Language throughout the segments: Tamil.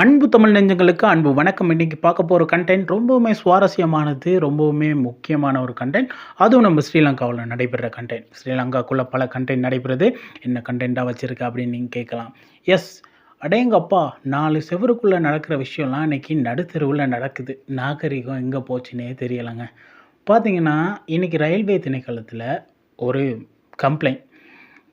அன்பு தமிழ் நெஞ்சங்களுக்கு அன்பு வணக்கம். இன்னைக்கு பார்க்க போகிற கண்டென்ட் ரொம்பவுமே சுவாரஸ்யமானது ரொம்பவுமே முக்கியமான ஒரு கண்டென்ட் அதுவும் நம்ம ஸ்ரீலங்காவில் நடைபெற கண்டென்ட் ஸ்ரீலங்காக்குள்ளே பல கண்டென்ட் நடைபெறுது. என்ன கண்டென்ட்டாக வச்சுருக்க அப்படின்னு நீங்கள் கேட்கலாம். எஸ் அடேங்கப்பா நாலு செவருக்குள்ளே நடக்கிற விஷயம்லாம் இன்னைக்கு நடுத்தெருவில் நடக்குது. நாகரிகம் எங்கே போச்சுன்னே தெரியலைங்க. பார்த்தீங்கன்னா இன்றைக்கி ரயில்வே திணைக்களத்தில் ஒரு கம்ப்ளைண்ட்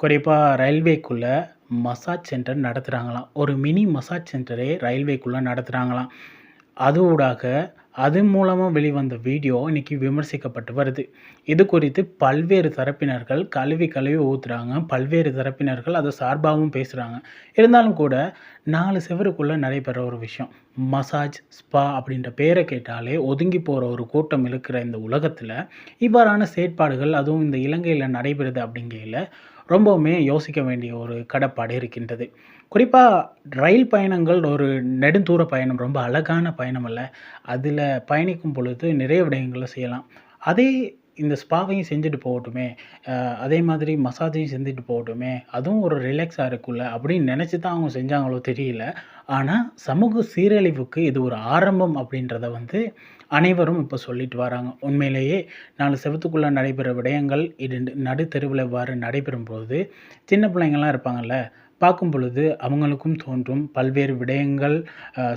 குறிப்பாக ரயில்வேக்குள்ளே மசாஜ் சென்டர் நடத்துகிறாங்களாம் ஒரு மினி மசாஜ் சென்டரே ரயில்வேக்குள்ளே நடத்துகிறாங்களாம் அதோடாக அது மூலமாக வெளிவந்த வீடியோ இன்னைக்கு விமர்சிக்கப்பட்டு வருது. இது குறித்து பல்வேறு தரப்பினர்கள் கழுவி கழுவி ஊற்றுறாங்க பல்வேறு தரப்பினர்கள் அதை சார்பாகவும் பேசுகிறாங்க இருந்தாலும் கூட நாலு செவருக்குள்ளே நடைபெற ஒரு விஷயம். மசாஜ் ஸ்பா அப்படின்ற பேரை கேட்டாலே ஒதுங்கி போகிற ஒரு கூட்டம் இருக்கிற இந்த உலகத்தில் இவ்வாறான செயற்பாடுகள் அதுவும் இந்த இலங்கையில் நடைபெறுது அப்படிங்கையில் ரொம்பவுமே யோசிக்க வேண்டிய ஒரு கடப்பாடு இருக்கின்றது. குறிப்பாக ரயில் பயணங்கள் ஒரு நெடுந்தூர பயணம் ரொம்ப அழகான பயணம் அல்ல. அதில் பயணிக்கும் பொழுது நிறைய விடயங்களை செய்யலாம். அதே இந்த ஸ்பாவையும் செஞ்சுட்டு போகட்டுமே அதே மாதிரி மசாஜையும் செஞ்சுட்டு போகட்டுமே அதுவும் ஒரு ரிலாக்ஸாக இருக்குல்ல அப்படின்னு நினச்சி தான் அவங்க செஞ்சாங்களோ தெரியல. ஆனால் சமூக சீரழிவுக்கு இது ஒரு ஆரம்பம் அப்படின்றத வந்து அனைவரும் இப்போ சொல்லிட்டு வராங்க. உண்மையிலேயே நாலு செவத்துக்குள்ளே நடைபெற விடயங்கள் இது நடுத்தெருவில் இவ்வாறு நடைபெறும் போது சின்ன பிள்ளைங்கள்லாம் இருப்பாங்கல்ல பார்க்கும் பொழுது அவங்களுக்கும் தோன்றும் பல்வேறு விடயங்கள்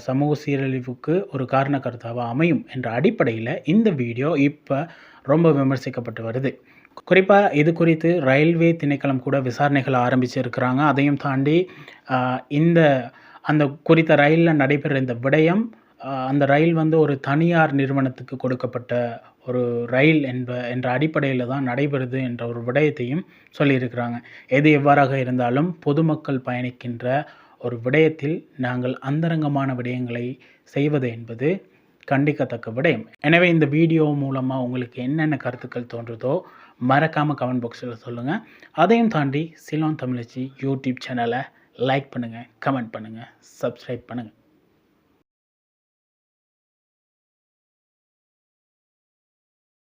சமூக சீரழிவுக்கு ஒரு காரணக்கர்த்தாவாக அமையும் என்ற அடிப்படையில் இந்த வீடியோ இப்போ ரொம்ப விமர்சிக்கப்பட்டு வருது. குறிப்பாக இது குறித்து ரயில்வே திணைக்களம் கூட விசாரணைகள் ஆரம்பிச்சிருக்கிறாங்க. அதையும் தாண்டி இந்த அந்த குறித்த ரயிலில் நடைபெற இந்த விடயம் அந்த ரயில் வந்து ஒரு தனியார் நிறுவனத்துக்கு கொடுக்கப்பட்ட ஒரு ரயில் என்ப என்ற அடிப்படையில் தான் நடைபெறுது என்ற ஒரு விடயத்தையும் சொல்லியிருக்கிறாங்க. எது எவ்வாறாக இருந்தாலும் பொதுமக்கள் பயணிக்கின்ற ஒரு விடயத்தில் நாங்கள் அந்தரங்கமான விடயங்களை செய்வது என்பது கண்டிக்கத்தக்க விடயம். எனவே இந்த வீடியோ மூலமாக உங்களுக்கு என்னென்ன கருத்துக்கள் தோன்றுதோ மறக்காமல் கமெண்ட் பாக்ஸில் சொல்லுங்கள் அதையும் தாண்டி சிலோன் தமிழச்சி யூடியூப் சேனலை லைக் பண்ணுங்கள் கமெண்ட் பண்ணுங்கள் சப்ஸ்கிரைப் பண்ணுங்கள்